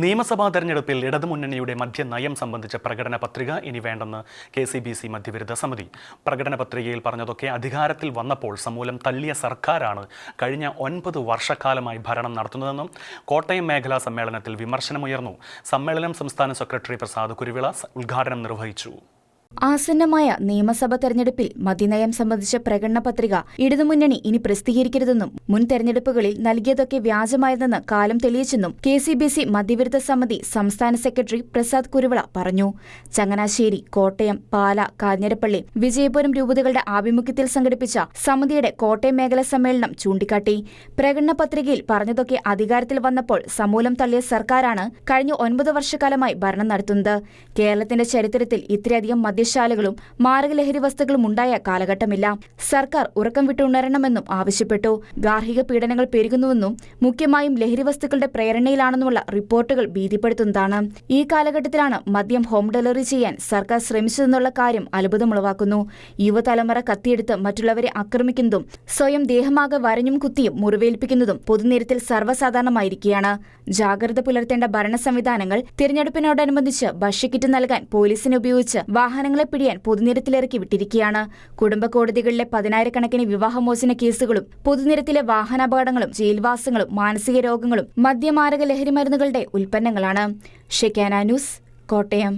നിയമസഭാ തെരഞ്ഞെടുപ്പിൽ ഇടതുമുന്നണിയുടെ മധ്യനയം സംബന്ധിച്ച പ്രകടന പത്രിക ഇനി വേണ്ടെന്ന് കെ സി ബി സി മധ്യവിരുദ്ധ സമിതി. പ്രകടന പത്രികയിൽ പറഞ്ഞതൊക്കെ അധികാരത്തിൽ വന്നപ്പോൾ സമൂലം തള്ളിയ സർക്കാരാണ് കഴിഞ്ഞ ഒൻപത് വർഷക്കാലമായി ഭരണം നടത്തുന്നതെന്നും കോട്ടയം മേഖലാ സമ്മേളനത്തിൽ വിമർശനമുയർന്നു. സമ്മേളനം സംസ്ഥാന സെക്രട്ടറി പ്രസാദ് കുരുവിള ഉദ്ഘാടനം നിർവഹിച്ചു. ആസന്നമായ നിയമസഭാ തെരഞ്ഞെടുപ്പിൽ മതിനയം സംബന്ധിച്ച പ്രകടന പത്രിക ഇടതുമുന്നണി ഇനി പ്രസിദ്ധീകരിക്കരുതെന്നും മുൻ തെരഞ്ഞെടുപ്പുകളിൽ നൽകിയതൊക്കെ വ്യാജമായതെന്ന് കാലം തെളിയിച്ചെന്നും കെ സി ബി സി മതിവിരുദ്ധ സമിതി സംസ്ഥാന സെക്രട്ടറി പ്രസാദ് കുരുവിള പറഞ്ഞു. ചങ്ങനാശ്ശേരി കോട്ടയം പാല കാഞ്ഞിരപ്പള്ളി വിജയപുരം രൂപതകളുടെ ആഭിമുഖ്യത്തിൽ സംഘടിപ്പിച്ച സമിതിയുടെ കോട്ടയം മേഖലാ സമ്മേളനം ചൂണ്ടിക്കാട്ടി. പ്രകടന പത്രികയിൽ പറഞ്ഞതൊക്കെ അധികാരത്തിൽ വന്നപ്പോൾ സമൂലം തള്ളിയ സർക്കാരാണ് കഴിഞ്ഞ ഒൻപത് വർഷക്കാലമായി ഭരണം നടത്തുന്നത്. കേരളത്തിന്റെ ചരിത്രത്തിൽ ഇത്രയധികം മദ്യശാലകളും മാരകലഹരി വസ്തുക്കളും ഉണ്ടായ കാലഘട്ടമില്ല. സർക്കാർ ഉറക്കം വിട്ടുണരണമെന്നും ആവശ്യപ്പെട്ടു. ഗാർഹിക പീഡനങ്ങൾ പെരുകുന്നുവെന്നും മുഖ്യമായും ലഹരി വസ്തുക്കളുടെ പ്രേരണയിലാണെന്നുമുള്ള റിപ്പോർട്ടുകൾ ഭീതിപ്പെടുത്തുന്നതാണ്. ഈ കാലഘട്ടത്തിലാണ് മദ്യം ഹോം ഡെലിവറി ചെയ്യാൻ സർക്കാർ ശ്രമിച്ചതെന്നുള്ള കാര്യം അത്ഭുതമുളവാക്കുന്നു. യുവതലമുറ കത്തിയെടുത്ത് മറ്റുള്ളവരെ ആക്രമിക്കുന്നതും സ്വയം ദേഹമാകെ വരഞ്ഞും കുത്തിയും മുറിവേൽപ്പിക്കുന്നതും പൊതുനിരത്തിൽ സർവസാധാരണമായിരിക്കുകയാണ്. ജാഗ്രത പുലർത്തേണ്ട ഭരണ സംവിധാനങ്ങൾ തിരഞ്ഞെടുപ്പിനോടനുബന്ധിച്ച് ഭക്ഷ്യക്കിറ്റ് നൽകാൻ പോലീസിനെ ഉപയോഗിച്ച് വാഹനങ്ങളെ പിടിയാൻ പൊതുനിരത്തിലിറക്കി വിട്ടിരിക്കുകയാണ്. കുടുംബ കോടതികളിലെ പതിനായിരക്കണക്കിന് വിവാഹമോചന കേസുകളും പൊതുനിരത്തിലെ വാഹനാപകടങ്ങളും ജയിൽവാസങ്ങളും മാനസിക രോഗങ്ങളും മദ്യമാരക ലഹരി മരുന്നുകളുടെ ഉൽപ്പന്നങ്ങളാണ് ഷെക്കാന ന്യൂസ് കോട്ടയം.